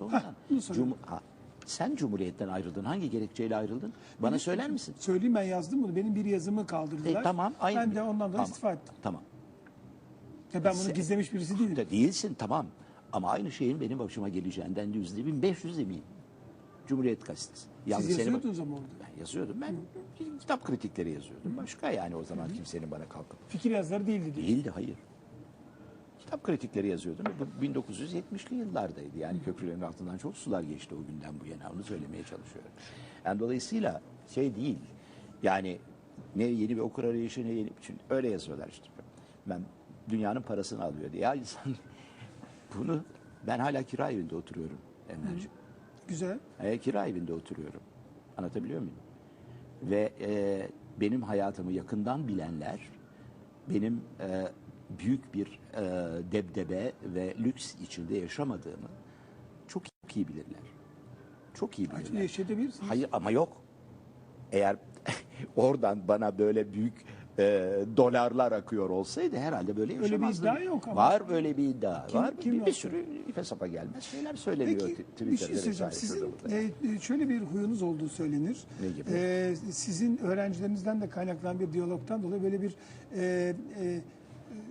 da ondan. bunu soruyorum. Cum- ha, sen Cumhuriyet'ten ayrıldın. Hangi gerekçeyle ayrıldın? Bana söyler misin? Söyleyeyim ben yazdım bunu. Benim bir yazımı kaldırdılar. E, tamam. Aynı. Ben de ondan dolayı Tamam, istifa ettim. Tamam. Ya ben bunu Sen- gizlemiş birisi değilim. De değilsin tamam. Ama aynı şeyin benim başıma geleceğinden yüzde bin beş yüz eminim. Cumhuriyet Gazetesi. Yalnız Siz yazıyordunuz ama orada. Ben yazıyordum. Ben kitap kritikleri yazıyordum. Başka yani o zaman kimsenin bana kalkıp. Fikir yazarı değildi diye. Değildi hayır. Kitap kritikleri yazıyordum. Bu 1970'li yıllardaydı. Yani köprülerin altından çok sular geçti o günden bu yana. Onu söylemeye çalışıyorum. Yani dolayısıyla şey değil. Yani ne yeni bir okur arayışı ne yeni... Çünkü öyle yazıyorlar işte. Ben dünyanın parasını alıyor diye. Ya insan bunu ben hala kira evinde oturuyorum Enver'ciğim. Güzel. E, kira evinde oturuyorum. Anlatabiliyor muyum? Ve e, benim hayatımı yakından bilenler benim e, büyük bir e, debdebe ve lüks içinde yaşamadığımı çok iyi bilirler. Çok iyi Acı bilirler. yaşayabilirsiniz. Hayır ama yok. Eğer oradan bana böyle büyük e, dolarlar akıyor olsaydı herhalde böyle bir yaşamazdım. iddia yok ama. Var böyle bir iddia. Kim- var. kim bir, bir sürü ipe sapa gelmez şeyler söyleniyor Peki Twitter'da. bir şey söyleyeceğim. Sizin e, e, şöyle bir huyunuz olduğu söylenir. Ne gibi? E, sizin öğrencilerinizden de kaynaklanan bir diyalogtan dolayı böyle bir e, e,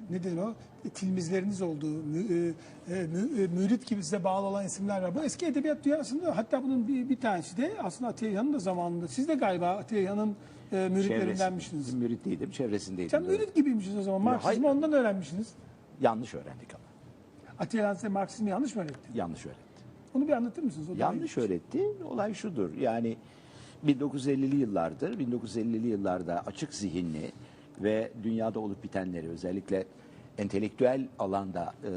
ne denir o? Tilmizleriniz olduğu, mü, e, e, mü, e, mürit gibi size bağlı olan isimler var. Bu eski edebiyat dünyasında hatta bunun bir, bir tanesi de aslında Yan'ın da zamanında. Siz de galiba Atiye Yan'ın e, müritlerindenmişsiniz. Mürit değildim, çevresindeydim. Sen mürit gibiymişsiniz o zaman. Marksizmi hayır. ondan öğrenmişsiniz. Yanlış öğrendik ama. Atiye Han size Marksizmi yanlış mı öğretti? Yanlış öğretti. Onu bir anlatır mısınız? O Yanlış öğretti. Olay şudur. Yani 1950'li yıllardır, 1950'li yıllarda açık zihinli ve dünyada olup bitenleri özellikle entelektüel alanda e,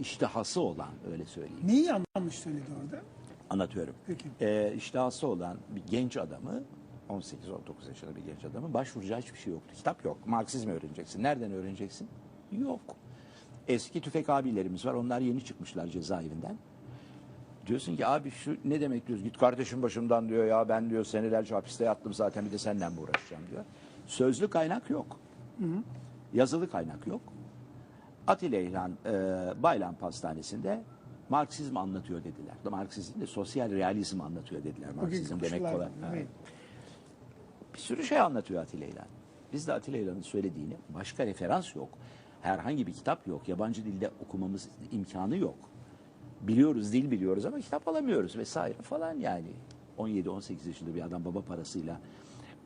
iştihası olan öyle söyleyeyim. Neyi yanlış söyledi orada? Anlatıyorum. Peki. E, iştihası olan bir genç adamı 18-19 yaşında bir genç adamın başvuracağı hiçbir şey yoktu. Kitap yok. Marksizmi öğreneceksin. Nereden öğreneceksin? Yok. Eski tüfek abilerimiz var. Onlar yeni çıkmışlar cezaevinden. Diyorsun ki abi şu ne demek diyoruz? Git kardeşim başımdan diyor ya ben diyor senelerce hapiste yattım zaten bir de seninle mi uğraşacağım diyor. Sözlü kaynak yok. Yazılı kaynak yok. Atilla İlhan e, Baylan Pastanesi'nde Marksizm anlatıyor dediler. Marksizm de sosyal realizm anlatıyor dediler. Marksizm demek kolay. Evet. Bir sürü şey anlatıyor Atilla İlhan. Biz de Atilla İlhan'ın söylediğini başka referans yok. Herhangi bir kitap yok. Yabancı dilde okumamız imkanı yok. Biliyoruz, dil biliyoruz ama kitap alamıyoruz vesaire falan yani. 17-18 yaşında bir adam baba parasıyla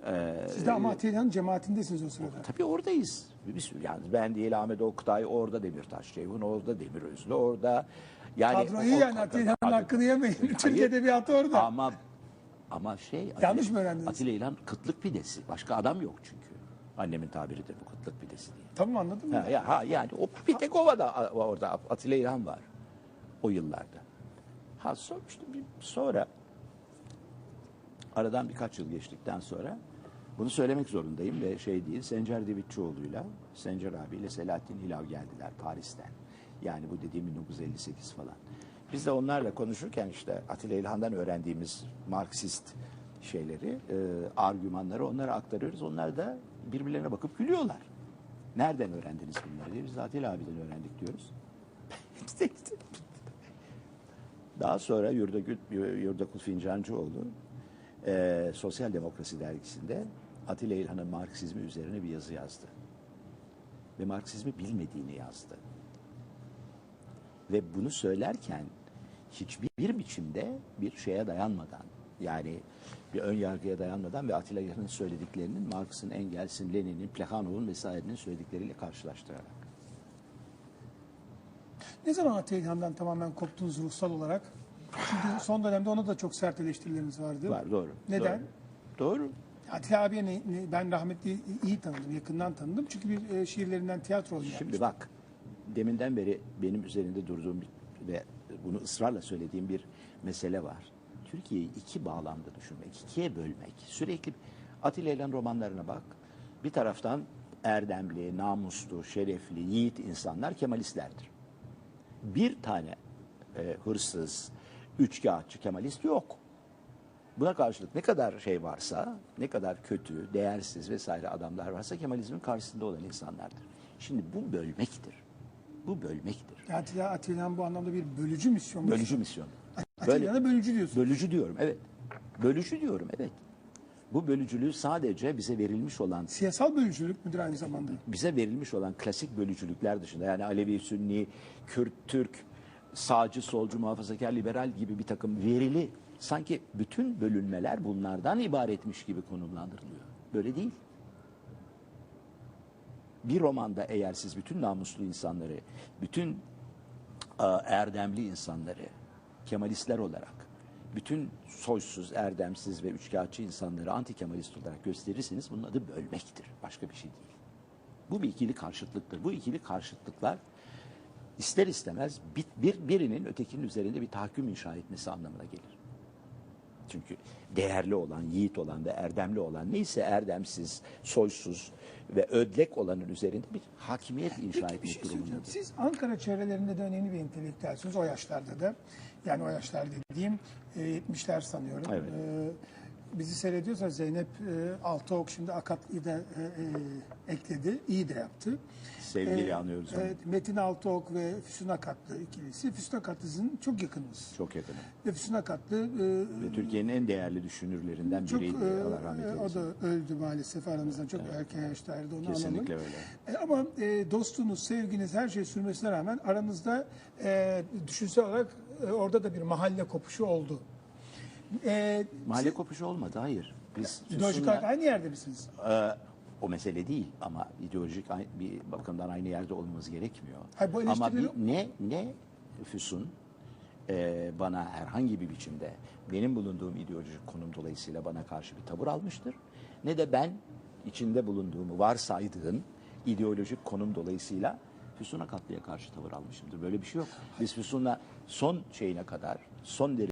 e, Siz de ama Atilla'nın cemaatindesiniz o sırada. Tabii oradayız. Sürü yani ben değil Ahmet Oktay orada Demirtaş Ceyhun orada Demirözlü orada yani Kadroyu o- yani Atilla'nın hakkını yemeyin. Türk edebiyatı orada. Ama ama şey Yanlış Atilla- mı öğrendiniz? Atilla İlhan kıtlık pidesi. Başka adam yok çünkü. Annemin tabiridir bu kıtlık pidesi diye. Tamam anladın mı? Ha, ya, ha, yani o bir tek da orada Atilla İlhan var o yıllarda. Ha sonra, işte bir- sonra aradan birkaç yıl geçtikten sonra bunu söylemek zorundayım ve şey değil Sencer Devitçioğlu'yla Sencer abiyle Selahattin Hilav geldiler Paris'ten. Yani bu dediğim 1958 falan. Biz de onlarla konuşurken işte Atilla İlhan'dan öğrendiğimiz Marksist şeyleri, e, argümanları onlara aktarıyoruz. Onlar da birbirlerine bakıp gülüyorlar. Nereden öğrendiniz bunları diye. Biz de Atilla abiden öğrendik diyoruz. Daha sonra Yurdakul, Yurdakul Fincancıoğlu e, Sosyal Demokrasi dergisinde Atilla İlhan'ın Marksizmi üzerine bir yazı yazdı. Ve Marksizmi bilmediğini yazdı. Ve bunu söylerken hiçbir biçimde bir şeye dayanmadan yani bir ön yargıya dayanmadan ve Atilla İlhan'ın söylediklerinin Marx'ın, Engels'in, Lenin'in, Plekhanov'un vesairenin söyledikleriyle karşılaştırarak. Ne zaman Atilla'dan tamamen koptunuz ruhsal olarak? Son dönemde ona da çok sert eleştirileriniz vardı. Var doğru. Neden? Doğru. doğru. Atilla abiye ne- ne- ben rahmetli iyi tanıdım, yakından tanıdım. Çünkü bir e, şiirlerinden tiyatro oyunu Şimdi bak, deminden beri benim üzerinde durduğum ve bunu ısrarla söylediğim bir mesele var. Türkiye'yi iki bağlamda düşünmek, ikiye bölmek. Sürekli Atilla İlhan romanlarına bak. Bir taraftan erdemli, namuslu, şerefli, yiğit insanlar Kemalistlerdir. Bir tane e, hırsız, üçkağıtçı Kemalist yok. Buna karşılık ne kadar şey varsa, ne kadar kötü, değersiz vesaire adamlar varsa Kemalizmin karşısında olan insanlardır. Şimdi bu bölmektir. Bu bölmektir. Atilla, Atilla'nın bu anlamda bir bölücü misyonu. Bölücü misyon. Atilla'da bölücü diyorsun. Bölücü diyorum evet. Bölücü diyorum evet. Bu bölücülüğü sadece bize verilmiş olan Siyasal bölücülük müdür aynı zamanda? bize verilmiş olan klasik bölücülükler dışında yani Alevi, Sünni, Kürt, Türk, sağcı, solcu, muhafazakar, liberal gibi bir takım verili sanki bütün bölünmeler bunlardan ibaretmiş gibi konumlandırılıyor. Böyle değil. Bir romanda eğer siz bütün namuslu insanları, bütün e, erdemli insanları, Kemalistler olarak, bütün soysuz, erdemsiz ve üçkağıtçı insanları anti Kemalist olarak gösterirseniz bunun adı bölmektir. Başka bir şey değil. Bu bir ikili karşıtlıktır. Bu ikili karşıtlıklar ister istemez bir, bir- birinin ötekinin üzerinde bir tahakküm inşa etmesi anlamına gelir. Çünkü değerli olan, yiğit olan ve erdemli olan neyse erdemsiz, soysuz ve ödlek olanın üzerinde bir hakimiyet inşa Peki etmek şey durumundadır. Siz Ankara çevrelerinde de önemli bir entelektüelsiniz o yaşlarda da. Yani o yaşlar dediğim e, 70'ler sanıyorum. Evet. E, bizi seyrediyorsa Zeynep e, Altıok şimdi Akatlı'yı da e, e, ekledi. İyi de yaptı. Sevgiyle E, anıyoruz onu. Evet, Metin Altıok ve Füsun Akatlı ikilisi. Füsun Akatlı'nın çok yakınız. Çok yakınım. Ve Füsun Akatlı e, Ve Türkiye'nin en değerli düşünürlerinden çok biriydi. e, Allah rahmet e, o eylesin. da öldü maalesef aramızdan çok erken yaşta ayrıldı onu Kesinlikle alalım. öyle. E, ama e, dostluğunuz, sevginiz her şey sürmesine rağmen aranızda e, düşünsel olarak e, orada da bir mahalle kopuşu oldu. E, Mahalle kopuşu olmadı, hayır. Biz ideolojik Füsun'la- olarak aynı yerde misiniz? Ee, o mesele değil ama ideolojik ay- bir bakımdan aynı yerde olmamız gerekmiyor. Hayır, bu ama eleştirileri- bir, ne ne Füsun e, bana herhangi bir biçimde benim bulunduğum ideolojik konum dolayısıyla bana karşı bir tavır almıştır. Ne de ben içinde bulunduğumu varsaydığım ideolojik konum dolayısıyla Füsun Akatlı'ya karşı tavır almışımdır. Böyle bir şey yok. Biz Füsun'la son şeyine kadar, son derece